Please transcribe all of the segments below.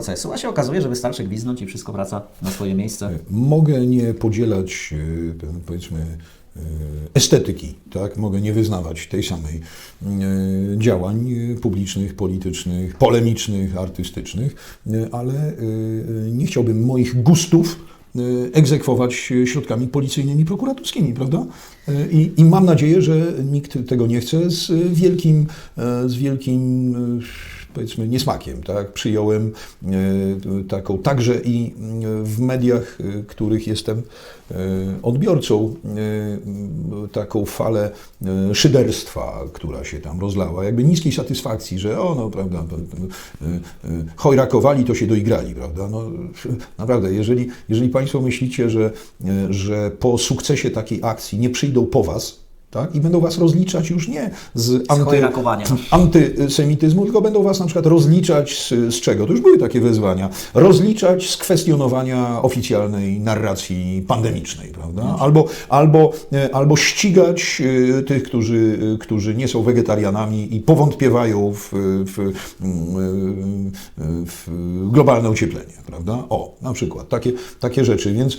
procesu, a się okazuje, że wystarczy gwizdnąć i wszystko wraca na swoje miejsce. Mogę nie podzielać, e, powiedzmy, e, estetyki, tak? Mogę nie wyznawać tej samej e, działań publicznych, politycznych, polemicznych, artystycznych, ale nie chciałbym moich gustów egzekwować środkami policyjnymi, prokuratorskimi, prawda? I, I mam nadzieję, że nikt tego nie chce z wielkim, z wielkim powiedzmy niesmakiem, tak? Przyjąłem e, taką także i e, w mediach, e, których jestem odbiorcą, taką falę szyderstwa, która się tam rozlała, jakby niskiej satysfakcji, że o, no, prawda, chojrakowali, to się doigrali, prawda? No, naprawdę, jeżeli, jeżeli Państwo myślicie, że, że po sukcesie takiej akcji nie przyjdą po Was, tak? I będą was rozliczać już nie z, anty, antysemityzmu, tylko będą was na przykład rozliczać z, z czego? To już były takie wezwania. Rozliczać z kwestionowania oficjalnej narracji pandemicznej, prawda? Albo, albo, e, albo ścigać e, tych, którzy, e, którzy nie są wegetarianami i powątpiewają w, w, w globalne ocieplenie, prawda? O, na przykład takie, takie rzeczy. Więc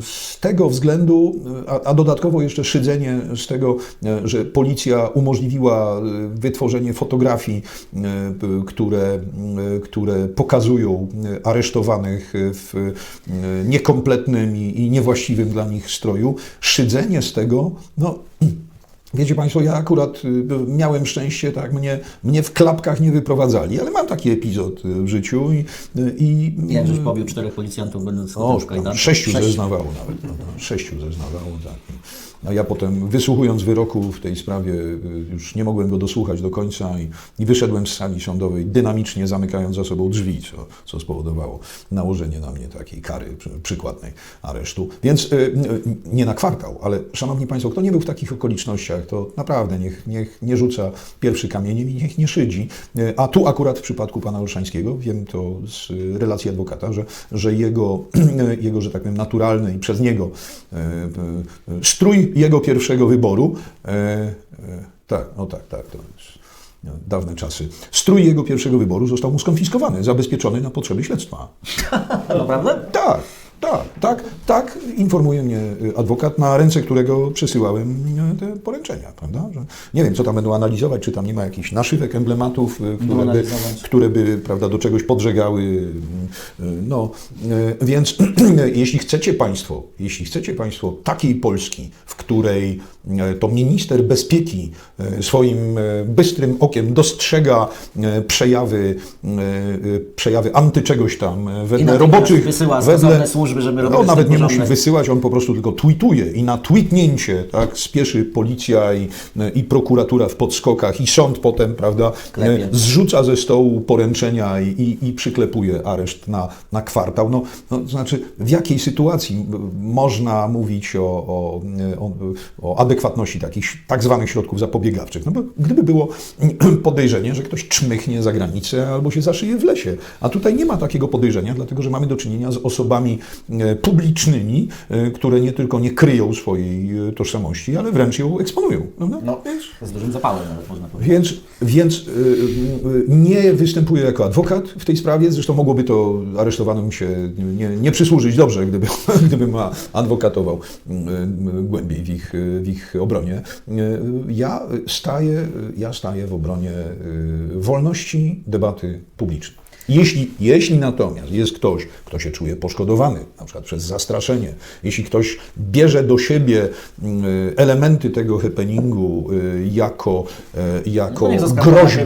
z tego względu, a, a dodatkowo jeszcze szydzenie z tego, e, że policja umożliwiła e, wytworzenie fotografii, e, które, które pokazują aresztowanych w niekompletnym i, niewłaściwym dla nich stroju. Szydzenie z tego, no. Wiecie Państwo, ja akurat miałem szczęście, tak, mnie, mnie w klapkach nie wyprowadzali, ale mam taki epizod w życiu i, i Jak żeś pobił czterech policjantów, będąc o, w kajdankach? sześciu zeznawało nawet, prawda? Sześciu zeznawało, tak. A ja potem, wysłuchując wyroku w tej sprawie, y, już nie mogłem go dosłuchać do końca i, i wyszedłem z sali sądowej, dynamicznie zamykając za sobą drzwi, co, co spowodowało nałożenie na mnie takiej kary przy- przykładnej aresztu. Więc y, y, nie na kwartał, ale szanowni Państwo, kto nie był w takich okolicznościach, to naprawdę niech, niech nie rzuca pierwszy kamieniem i niech nie szydzi. A tu akurat w przypadku pana Olszańskiego, wiem to z relacji adwokata, że, że jego, jego, że tak powiem, naturalny i przez niego strój jego pierwszego wyboru, e, e, tak, no tak, tak, to jest no, dawne czasy, strój jego pierwszego wyboru został mu skonfiskowany, zabezpieczony na potrzeby śledztwa. Naprawdę? Tak, tak, tak, tak informuje mnie y, adwokat, na ręce którego przesyłałem y, te poręczenia, prawda? Że nie wiem, co tam będą analizować, czy tam nie ma jakichś naszywek, emblematów, y, które by, które by prawda, do czegoś podżegały. No, więc jeśli chcecie Państwo, jeśli chcecie Państwo takiej Polski, w której to minister bezpieki swoim bystrym okiem dostrzega przejawy, przejawy antyczegoś tam y, I wedle roboczych, wedle, służby, żeby robiły no, nawet nie musi wysyłać, on po prostu tylko tweetuje i na tweetnięcie tak, spieszy policja i, i prokuratura w podskokach i sąd potem, prawda, Klepie. e, zrzuca ze stołu poręczenia i, i, i przyklepuje areszt na, na kwartał. No, no, to znaczy, w jakiej sytuacji można mówić o, o, o, o adekwatności takich tak zwanych środków zapobiegawczych? No bo gdyby było podejrzenie, że ktoś czmychnie za granicę albo się zaszyje w lesie, a tutaj nie ma takiego podejrzenia, dlatego że mamy do czynienia z osobami e, publicznymi, e, które nie tylko nie kryją swojej e, tożsamości, ale wręcz ją eksponują. prawda? No, z dużym zapałem nawet można powiedzieć. Więc, więc nie występuję jako adwokat w tej sprawie, zresztą mogłoby to aresztowanym się nie, nie przysłużyć dobrze, gdyby, gdybym adwokatował głębiej w ich, w ich obronie. Ja staję, ja staję w obronie wolności debaty publicznej. Jeśli, jeśli natomiast jest ktoś, kto się czuje poszkodowany, na przykład przez zastraszenie, jeśli ktoś bierze do siebie y, elementy tego happeningu y, jako, y, jako No groźby,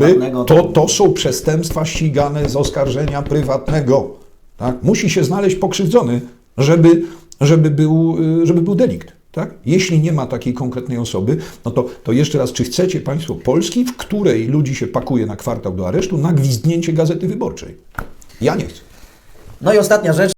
to- to są przestępstwa ścigane z oskarżenia prywatnego. Tak? Musi się znaleźć pokrzywdzony, żeby, żeby, był, y, żeby był delikt. Tak? Jeśli nie ma takiej konkretnej osoby, no to, to jeszcze raz, czy chcecie Państwo Polski, w której ludzi się pakuje na kwartał do aresztu na gwizdnięcie Gazety Wyborczej? Ja nie chcę. No i ostatnia rzecz,